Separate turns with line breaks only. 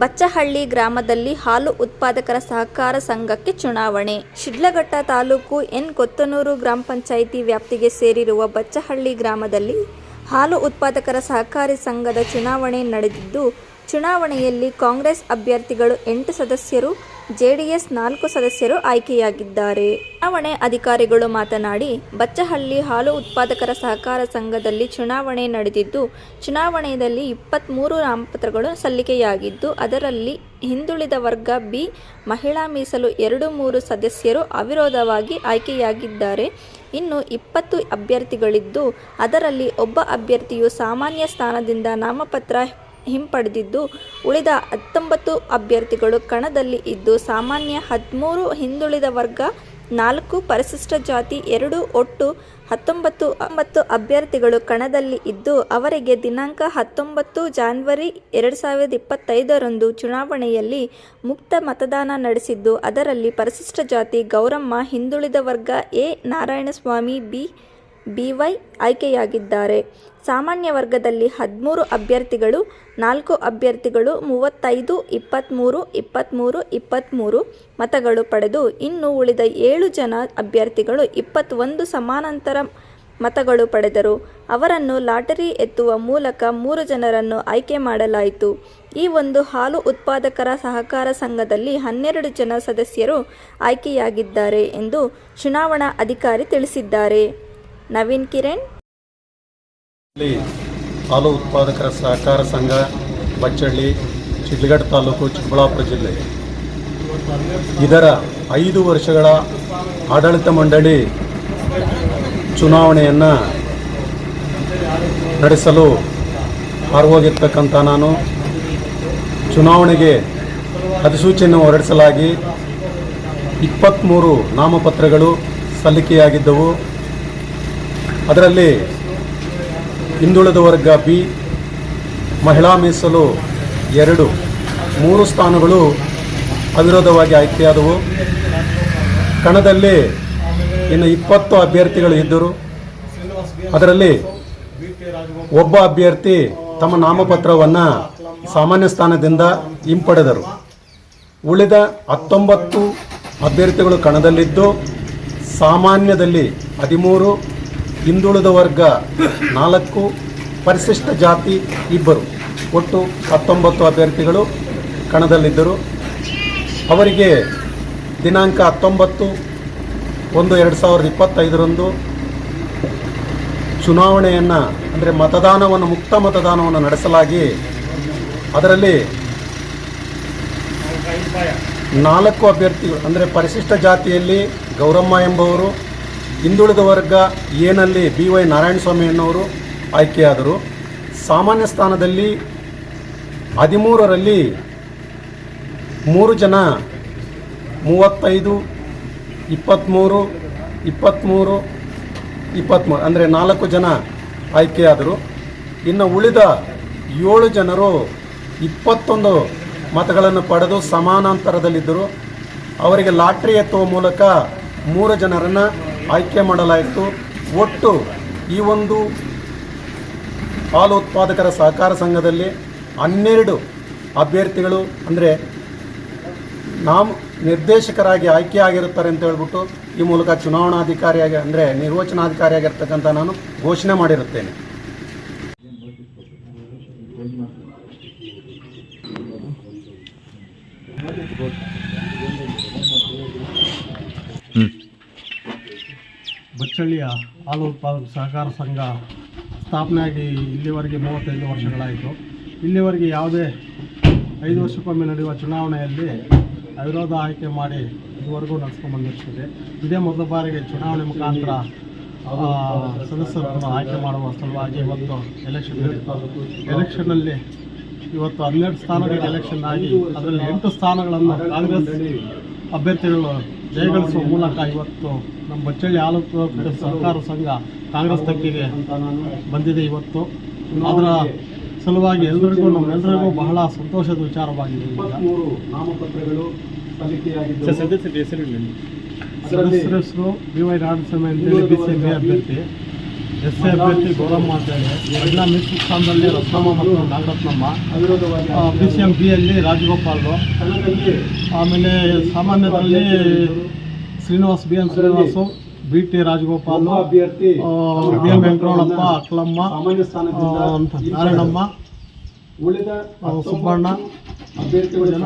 ಬಚ್ಚಹಳ್ಳಿ ಗ್ರಾಮದಲ್ಲಿ ಹಾಲು ಉತ್ಪಾದಕರ ಸಹಕಾರ ಸಂಘಕ್ಕೆ ಚುನಾವಣೆ. ಶಿಡ್ಲಘಟ್ಟ ತಾಲೂಕು ಎನ್ ಕೊತ್ತನೂರು ಗ್ರಾಮ ಪಂಚಾಯಿತಿ ವ್ಯಾಪ್ತಿಗೆ ಸೇರಿರುವ ಬಚ್ಚಹಳ್ಳಿ ಗ್ರಾಮದಲ್ಲಿ ಹಾಲು ಉತ್ಪಾದಕರ ಸಹಕಾರಿ ಸಂಘದ ಚುನಾವಣೆ ನಡೆದಿದ್ದು, ಚುನಾವಣೆಯಲ್ಲಿ ಕಾಂಗ್ರೆಸ್ ಅಭ್ಯರ್ಥಿಗಳು ಎಂಟು ಸದಸ್ಯರು ಜೆಡಿಎಸ್ ನಾಲ್ಕು ಸದಸ್ಯರು ಆಯ್ಕೆಯಾಗಿದ್ದಾರೆ. ಚುನಾವಣೆ ಅಧಿಕಾರಿಗಳು ಮಾತನಾಡಿ, ಬಚ್ಚಹಳ್ಳಿ ಹಾಲು ಉತ್ಪಾದಕರ ಸಹಕಾರ ಸಂಘದಲ್ಲಿ ಚುನಾವಣೆ ನಡೆದಿದ್ದು, ಚುನಾವಣೆಯಲ್ಲಿ ಇಪ್ಪತ್ತ್ಮೂರು ನಾಮಪತ್ರಗಳು ಸಲ್ಲಿಕೆಯಾಗಿದ್ದು, ಅದರಲ್ಲಿ ಹಿಂದುಳಿದ ವರ್ಗ ಬಿ, ಮಹಿಳಾ ಮೀಸಲು ಎರಡು ಮೂರು ಸದಸ್ಯರು ಅವಿರೋಧವಾಗಿ ಆಯ್ಕೆಯಾಗಿದ್ದಾರೆ. ಇನ್ನು ಇಪ್ಪತ್ತು ಅಭ್ಯರ್ಥಿಗಳಿದ್ದು, ಅದರಲ್ಲಿ ಒಬ್ಬ ಅಭ್ಯರ್ಥಿಯು ಸಾಮಾನ್ಯ ಸ್ಥಾನದಿಂದ ನಾಮಪತ್ರ ಹಿಂಪಡೆದಿದ್ದು, ಉಳಿದ ಹತ್ತೊಂಬತ್ತು ಅಭ್ಯರ್ಥಿಗಳು ಕಣದಲ್ಲಿ ಇದ್ದು, ಸಾಮಾನ್ಯ ಹದಿಮೂರು ಹಿಂದುಳಿದ ವರ್ಗ, ನಾಲ್ಕು ಪರಿಶಿಷ್ಟ ಜಾತಿ, ಎರಡು ಒಟ್ಟು ಹತ್ತೊಂಬತ್ತು ಒಂಬತ್ತು ಅಭ್ಯರ್ಥಿಗಳು ಕಣದಲ್ಲಿ ಇದ್ದು, ಅವರಿಗೆ ದಿನಾಂಕ ಹತ್ತೊಂಬತ್ತು ಜಾನ್ವರಿ ಎರಡು ಸಾವಿರದ ಇಪ್ಪತ್ತೈದರಂದು ಚುನಾವಣೆಯಲ್ಲಿ ಮುಕ್ತ ಮತದಾನ ನಡೆಸಿದ್ದು, ಅದರಲ್ಲಿ ಪರಿಶಿಷ್ಟ ಜಾತಿ ಗೌರಮ್ಮ, ಹಿಂದುಳಿದ ವರ್ಗ ಎ, ನಾರಾಯಣಸ್ವಾಮಿ, ಬಿ ಬಿವೈ ಆಯ್ಕೆಯಾಗಿದ್ದಾರೆ. ಸಾಮಾನ್ಯ ವರ್ಗದಲ್ಲಿ ಹದಿಮೂರು ಅಭ್ಯರ್ಥಿಗಳು, ನಾಲ್ಕು ಅಭ್ಯರ್ಥಿಗಳು, ಮೂವತ್ತೈದು ಇಪ್ಪತ್ತ್ಮೂರು ಇಪ್ಪತ್ತ್ಮೂರು ಇಪ್ಪತ್ತ್ಮೂರು ಮತಗಳು ಪಡೆದು ಇನ್ನು ಉಳಿದ ಏಳು ಜನ ಅಭ್ಯರ್ಥಿಗಳು ಇಪ್ಪತ್ತೊಂದು ಸಮಾನಾಂತರ ಮತಗಳು ಪಡೆದರು. ಅವರನ್ನು ಲಾಟರಿ ಎತ್ತುವ ಮೂಲಕ ಮೂರು ಜನರನ್ನು ಆಯ್ಕೆ ಮಾಡಲಾಯಿತು. ಈ ಒಂದು ಹಾಲು ಉತ್ಪಾದಕರ ಸಹಕಾರ ಸಂಘದಲ್ಲಿ ಹನ್ನೆರಡು ಜನ ಸದಸ್ಯರು ಆಯ್ಕೆಯಾಗಿದ್ದಾರೆ ಎಂದು ಚುನಾವಣಾ ಅಧಿಕಾರಿ ತಿಳಿಸಿದ್ದಾರೆ. ನವೀನ್ ಕಿರಣ್.
ಹಾಲು ಉತ್ಪಾದಕರ ಸಹಕಾರ ಸಂಘ ಬಚ್ಚಳ್ಳಿ ಚಿಡ್ಲಗಡ್ ತಾಲೂಕು, ಚಿಕ್ಕಬಳ್ಳಾಪುರ ಜಿಲ್ಲೆ. ಇದರ ಐದು ವರ್ಷಗಳ ಆಡಳಿತ ಮಂಡಳಿ ಚುನಾವಣೆಯನ್ನು ನಡೆಸಲು ಹಾರೋಗಿರ್ತಕ್ಕಂಥ ನಾನು. ಚುನಾವಣೆಗೆ ಅಧಿಸೂಚನೆಯನ್ನು ಹೊರಡಿಸಲಾಗಿ ಇಪ್ಪತ್ತ್ಮೂರು ನಾಮಪತ್ರಗಳು ಸಲ್ಲಿಕೆಯಾಗಿದ್ದವು. ಅದರಲ್ಲಿ ಹಿಂದುಳಿದ ವರ್ಗ ಬಿ ಮಹಿಳಾ ಮೀಸಲು ಎರಡು, ಮೂರು ಸ್ಥಾನಗಳು ಅವಿರೋಧವಾಗಿ ಆಯ್ಕೆಯಾದವು. ಕಣದಲ್ಲಿ ಇನ್ನು ಇಪ್ಪತ್ತು ಅಭ್ಯರ್ಥಿಗಳು ಇದ್ದರು. ಅದರಲ್ಲಿ ಒಬ್ಬ ಅಭ್ಯರ್ಥಿ ತಮ್ಮ ನಾಮಪತ್ರವನ್ನು ಸಾಮಾನ್ಯ ಸ್ಥಾನದಿಂದ ಹಿಂಪಡೆದರು. ಉಳಿದ ಹತ್ತೊಂಬತ್ತು ಅಭ್ಯರ್ಥಿಗಳು ಕಣದಲ್ಲಿದ್ದು, ಸಾಮಾನ್ಯದಲ್ಲಿ ಹದಿಮೂರು ಹಿಂದುಳಿದ ವರ್ಗ ನಾಲ್ಕು, ಪರಿಶಿಷ್ಟ ಜಾತಿ ಇಬ್ಬರು. ಒಟ್ಟು ಹತ್ತೊಂಬತ್ತು ಅಭ್ಯರ್ಥಿಗಳು ಕಣದಲ್ಲಿದ್ದರು. ಅವರಿಗೆ ದಿನಾಂಕ ಹತ್ತೊಂಬತ್ತು ಒಂದು ಎರಡು ಸಾವಿರದ ಇಪ್ಪತ್ತೈದರಂದು ಚುನಾವಣೆಯನ್ನು, ಅಂದರೆ ಮತದಾನವನ್ನು, ಮುಕ್ತ ಮತದಾನವನ್ನು ನಡೆಸಲಾಗಿ ಅದರಲ್ಲಿ ನಾಲ್ಕು ಅಭ್ಯರ್ಥಿಗಳು, ಅಂದರೆ ಪರಿಶಿಷ್ಟ ಜಾತಿಯಲ್ಲಿ ಗೌರಮ್ಮ ಎಂಬುವರು ಹಿಂದುಳಿದ ವರ್ಗ ಏನಲ್ಲಿ ಬಿ ವೈ ನಾರಾಯಣಸ್ವಾಮಿ ಎನ್ನುವರು ಆಯ್ಕೆಯಾದರು. ಸಾಮಾನ್ಯ ಸ್ಥಾನದಲ್ಲಿ ಹದಿಮೂರರಲ್ಲಿ ಮೂರು ಜನ, ಮೂವತ್ತೈದು ಇಪ್ಪತ್ತ್ಮೂರು ಇಪ್ಪತ್ತ್ಮೂರು ಇಪ್ಪತ್ತ್ಮೂರು ಅಂದರೆ ನಾಲ್ಕು ಜನ ಆಯ್ಕೆಯಾದರು. ಇನ್ನು ಉಳಿದ ಏಳು ಜನರು ಇಪ್ಪತ್ತೊಂದು ಮತಗಳನ್ನು ಪಡೆದು ಸಮಾನಾಂತರದಲ್ಲಿದ್ದರು. ಅವರಿಗೆ ಲಾಟ್ರಿ ಎತ್ತುವ ಮೂಲಕ ಮೂರು ಜನರನ್ನು ಆಯ್ಕೆ ಮಾಡಲಾಯಿತು. ಒಟ್ಟು ಈ ಒಂದು ಹಾಲು ಉತ್ಪಾದಕರ ಸಹಕಾರ ಸಂಘದಲ್ಲಿ ಹನ್ನೆರಡು ಅಭ್ಯರ್ಥಿಗಳು, ಅಂದರೆ ನಾಮ ನಿರ್ದೇಶಕರಾಗಿ ಆಯ್ಕೆಯಾಗಿರುತ್ತಾರೆ ಅಂತ ಹೇಳ್ಬಿಟ್ಟು ಈ ಮೂಲಕ ಚುನಾವಣಾಧಿಕಾರಿಯಾಗಿ, ಅಂದರೆ ನಿರ್ವಚನಾಧಿಕಾರಿಯಾಗಿರ್ತಕ್ಕಂಥ ನಾನು ಘೋಷಣೆ ಮಾಡಿರುತ್ತೇನೆ.
ಬಚ್ಚಳ್ಳಿಯ ಹಾಲು ಉತ್ಪಾದಕ ಸಹಕಾರ ಸಂಘ ಸ್ಥಾಪನೆಯಾಗಿ ಇಲ್ಲಿವರೆಗೆ ಮೂವತ್ತೈದು ವರ್ಷಗಳಾಯಿತು. ಇಲ್ಲಿವರೆಗೆ ಯಾವುದೇ ಐದು ವರ್ಷಕ್ಕೊಮ್ಮೆ ನಡೆಯುವ ಚುನಾವಣೆಯಲ್ಲಿ ಅವಿರೋಧ ಆಯ್ಕೆ ಮಾಡಿ ಇದುವರೆಗೂ ನಡೆಸ್ಕೊಂಡು ಬಂದಿರ್ತದೆ. ಇದೇ ಮೊದಲ ಬಾರಿಗೆ ಚುನಾವಣೆ ಮುಖಾಂತರ ಸದಸ್ಯರನ್ನು ಆಯ್ಕೆ ಮಾಡುವ ಸಲುವಾಗಿ ಇವತ್ತು ಎಲೆಕ್ಷನ್ ನಡೀತು. ಎಲೆಕ್ಷನ್ನಲ್ಲಿ ಇವತ್ತು ಹನ್ನೆರಡು ಸ್ಥಾನಗಳಿಗೆ ಎಲೆಕ್ಷನ್ ಆಗಿ, ಅದರಲ್ಲಿ ಎಂಟು ಸ್ಥಾನಗಳನ್ನು ಕಾಂಗ್ರೆಸ್ ಅಭ್ಯರ್ಥಿಗಳು ಜಯಗಳಿಸುವ ಮೂಲಕ ಇವತ್ತು ನಮ್ಮ ಬಚ್ಚಳ್ಳಿ ಹಾಲು ಸಹಕಾರ ಸಂಘ ಕಾಂಗ್ರೆಸ್ ತಕ್ಕಿಗೆ ಬಂದಿದೆ ಇವತ್ತು. ಅದರ ಸಲುವಾಗಿ ಎಲ್ಲರಿಗೂ ನಮ್ಮೆಲ್ಲರಿಗೂ ಬಹಳ ಸಂತೋಷದ ವಿಚಾರವಾಗಿದೆ
ನಾಮಪತ್ರಗಳು
ಸದಸ್ಯರ ಹೆಸರು ಬಿ ವೈ ನಾರಾಯಣಸ್ವಾಮಿ ಅಂತೇಳಿ ಬಿ ಸಿ ಬಿ ಅಭ್ಯರ್ಥಿ ಎಸ್ ಎ ಅಭ್ಯರ್ಥಿ ಗೌರಮ್ಮ ಅಂತೇಳಿ ಎಲ್ಲ ಮಿಶ್ರ ಸ್ಥಾನದಲ್ಲಿ ರತ್ನಮ್ಮ ಮತ್ತು ನಾಗರತ್ನಮ್ಮ. ಪಿ ಸಿ ಎಂ ಬಿಯಲ್ಲಿ ರಾಜಗೋಪಾಲ್ರು. ಆಮೇಲೆ ಸಾಮಾನ್ಯದಲ್ಲಿ Srinivas B N Srinivasu B T Rajagopal B M Venkataramanappa Aklamma ಅಂತ ನಾರಾಯಣಮ್ಮ ಸುಬ್ಬಣ್ಣ.
ಅಭ್ಯರ್ಥಿಗಳು
ಜನ